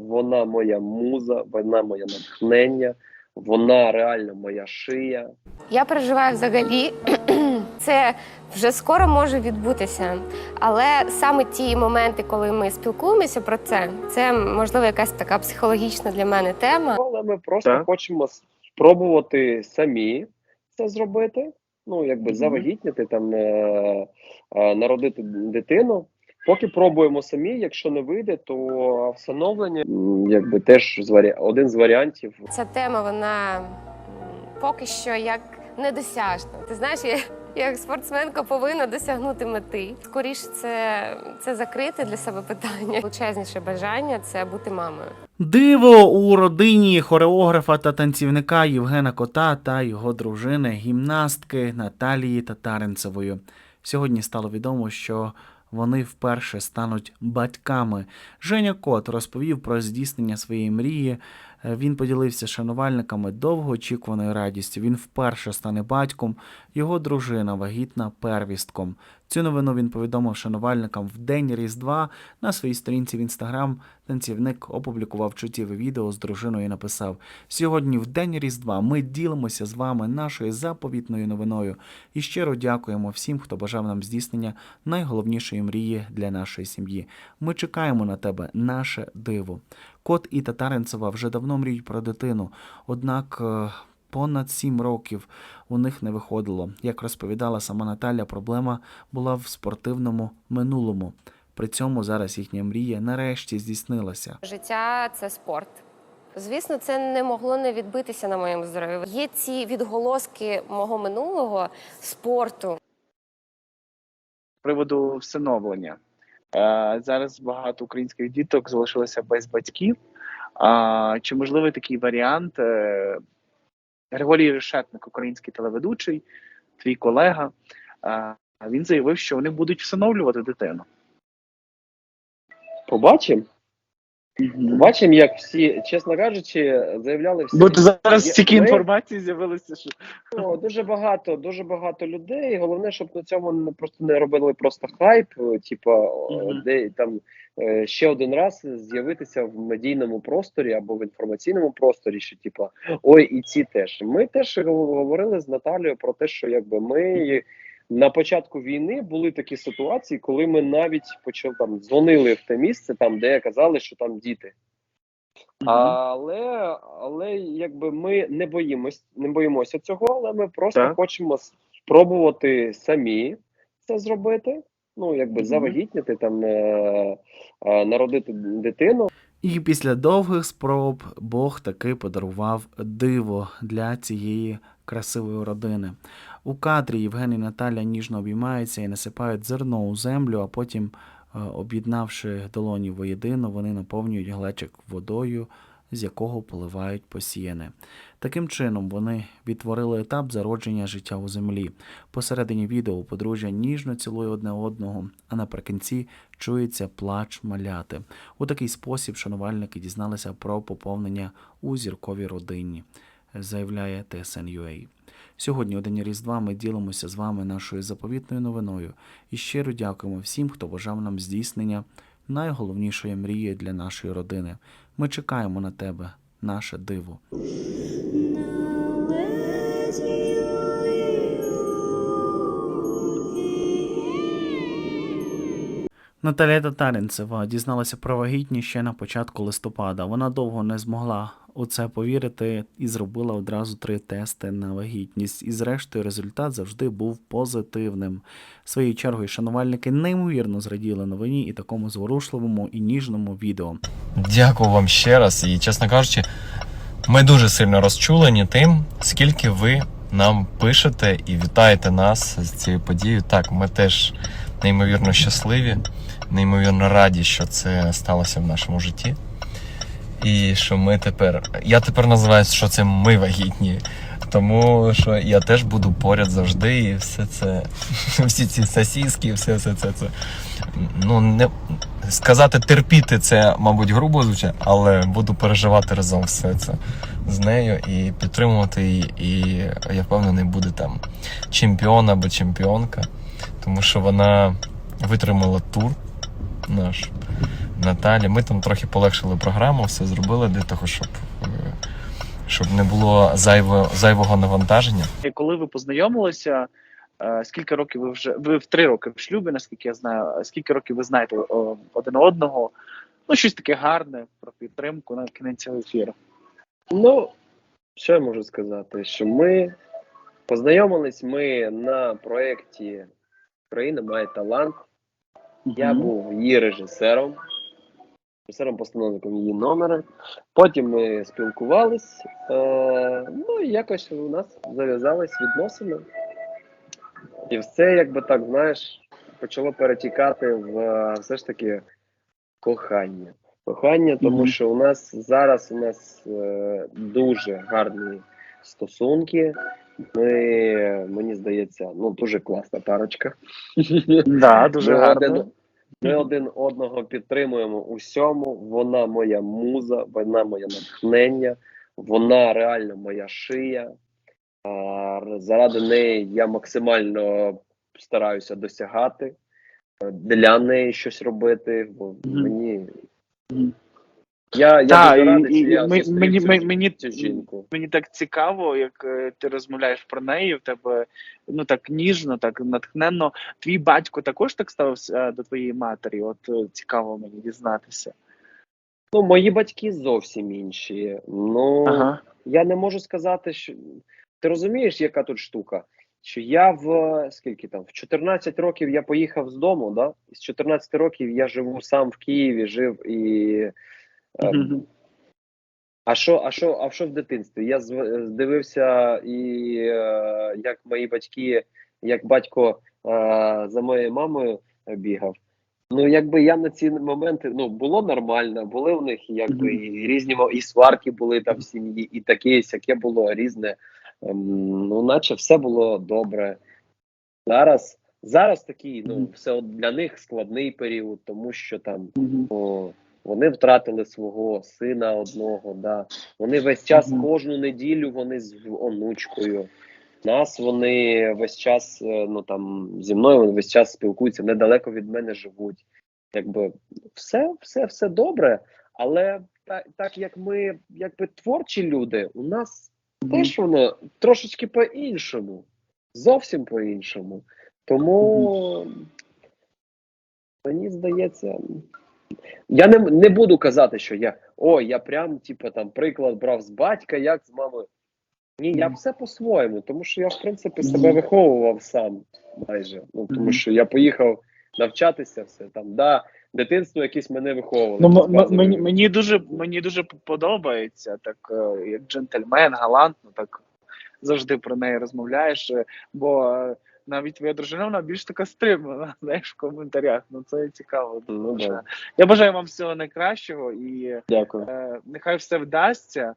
вона моя муза, вона моє натхнення, вона реально моя шия. Я переживаю взагалі. Це вже скоро може відбутися. Але саме ті моменти, коли ми спілкуємося про це, це можливо якась така психологічна для мене тема. Але ми просто Так. хочемо спробувати самі це зробити. Ну, якби завагітніти, там е, е, народити дитину. Поки пробуємо самі, якщо не вийде, то всиновлення м, якби теж один з варіантів. Ця тема вона поки що як недосяжна. Ти знаєш, я як спортсменка повинна досягнути мети. Скоріше це, це закрити для себе питання. Величезніше бажання це бути мамою. Диво у родині хореографа та танцівника Євгена Кота та його дружини, гімнастки Наталії Татаринцевої. Сьогодні стало відомо, що вони вперше стануть батьками. Женя Кот розповів про здійснення своєї мрії. Е, Він поділився шанувальниками довгоочікуваною радістю. Він вперше стане батьком, його дружина вагітна первістком. Цю новину він повідомив шанувальникам в день Різдва на своїй сторінці в інстаграм. Танцівник опублікував чуттєве відео з дружиною і написав: Сьогодні, в день Різдва, ми ділимося з вами нашою заповітною новиною і щиро дякуємо всім, хто бажав нам здійснення найголовнішої мрії для нашої сім'ї. Ми чекаємо на тебе, наше диво. Кот і Татаринцева вже давно мріють про дитину, однак. е, Понад сім років у них не виходило. Як розповідала сама Наталя, проблема була в спортивному минулому. При цьому зараз їхня мрія нарешті здійснилася. Життя це спорт. Звісно, це не могло не відбитися на моєму здоров'ї. Є ці відголоски мого минулого спорту. З приводу всиновлення. Е, Зараз багато українських діток залишилося без батьків. Чи можливий такий варіант? Е, Григорій Решетник, український телеведучий, твій колега, е, він заявив, що вони будуть всиновлювати дитину. Побачимо. Побачимо, як всі, чесно кажучи, заявляли всі. Бо зараз стільки інформації з'явилося, що Ну, дуже багато, дуже багато людей. Головне, щоб на цьому не просто не робили просто хайп. е, Типа, о, Мгм. де там е, ще один раз з'явитися в медійному просторі або в інформаційному просторі, що типа ой, і ці теж. Ми теж говорили з Наталією про те, що якби ми на початку війни були такі ситуації, коли ми навіть почали там дзвонили в те місце, там де казали, що там діти. Але, але якби ми не боїмось, не боїмося цього, але ми просто Так. хочемо спробувати самі це зробити. Ну, якби Мгм. завагітніти, там е, е, народити дитину. І після довгих спроб Бог таки подарував диво для цієї красивої родини. У кадрі Євген і Наталя ніжно обіймаються і насипають зерно у землю, а потім, е, об'єднавши долоні воєдино, вони наповнюють глечик водою, з якого поливають посіяне. Таким чином вони відтворили етап зародження життя у землі. Посередині відео подружжя ніжно цілує одне одного, а наприкінці чується плач маляти. У такий спосіб шанувальники дізналися про поповнення у зірковій родині, заявляє TSN.ua. Сьогодні, у день Різдва, ми ділимося з вами нашою заповітною новиною і щиро дякуємо всім, хто бажав нам здійснення найголовнішої мрії для нашої родини. Ми чекаємо на тебе, наше диво. Наталія Татаринцева дізналася про вагітність ще на початку листопада. Вона довго не змогла у це повірити і зробила одразу три тести на вагітність. І зрештою результат завжди був позитивним. Своєю чергою шанувальники неймовірно зраділи новині і такому зворушливому і ніжному відео. Дякую вам ще раз. І чесно кажучи, ми дуже сильно розчулені тим, скільки ви нам пишете і вітаєте нас з цією подією. Так, ми теж неймовірно щасливі, неймовірно раді, що це сталося в нашому житті. І що ми тепер. Я тепер називаю, що це ми вагітні. Тому що я теж буду поряд завжди, і все це, всі ці сосіски, все, все це, це. Ну, не сказати терпіти це, мабуть, грубо звучить, але буду переживати разом все це з нею і підтримувати її. І я впевнений, буде там чемпіон або чемпіонка, тому що вона витримала тур наш Наталі. Ми там трохи полегшили програму, все зробили для того, щоб, е, щоб не було зайво, зайвого навантаження. І коли ви познайомилися, е, скільки років ви вже ви в три роки в шлюбі, наскільки я знаю, скільки років ви знаєте один одного? Ну, щось таке гарне про підтримку на кінець ефіру. Ну, що я можу сказати? Що ми познайомились ми на проєкті Україна має талант. Я був її режисером, режисером-постановником її номера. Потім ми спілкувались. Е, ну і якось у нас зав'язались відносини. І все, якби так, знаєш, почало перетікати в все ж таки кохання. Кохання, тому Мгм. що у нас зараз у нас е, дуже гарні стосунки. Ми, мені здається, ну дуже класна парочка. Да, дуже гарно. Ми один одного підтримуємо усьому. Вона моя муза, вона моє натхнення, вона реально моя шия. А, заради неї я максимально стараюся досягати, для неї щось робити. Бо мені. Я, я Та, дуже і- радий, і- що я ми- зустрів мені- цю, мені- мені- цю жінку. Мені так цікаво, як е, ти розмовляєш про неї. В тебе ну так ніжно, так натхненно. Твій батько також так ставився е, до твоєї матері. От е, цікаво мені дізнатися. Ну, мої батьки зовсім інші. Ну, Ага. я не можу сказати, що ти розумієш, яка тут штука? Що я в скільки там в 14 років я поїхав з дому, да? І з 14 років я живу сам в Києві, жив і. Е, Мгм. А що, а що, а що в дитинстві? Я зв- дивився, і е, як мої батьки, як батько е, за моєю мамою бігав. Ну, якби я на ці моменти ну було нормально, були в них якби і різні і сварки були там в сім'ї, і таке, сяке було різне. Ем, ну, наче все було добре. Зараз, зараз такий, ну, все для них складний період, тому що там о, вони втратили свого сина одного. Да. Вони весь час, кожну неділю вони з онучкою. Нас вони весь час, е, ну там зі мною вони весь час спілкуються, недалеко від мене живуть. Якби все, все, все добре, але так, так як ми, якби творчі люди, у нас теж воно трошечки по-іншому, зовсім по-іншому. Тому мені здається, я не, не буду казати, що я о, я прям, типу, там приклад брав з батька, як з мамою. Ні, я все по-своєму, тому що я, в принципі, себе виховував сам майже. Ну, тому що я поїхав навчатися все там. Да, дитинство якесь мене виховувало. Ну, мені, мені дуже мені дуже подобається, так е, як джентльмен, галантно, так завжди про неї розмовляєш. е, Бо е, навіть твоя дружина вона більш така стримана, знаєш, в коментарях. Ну це цікаво. Ну, да. Я бажаю вам всього найкращого і Дякую. е, нехай все вдасться.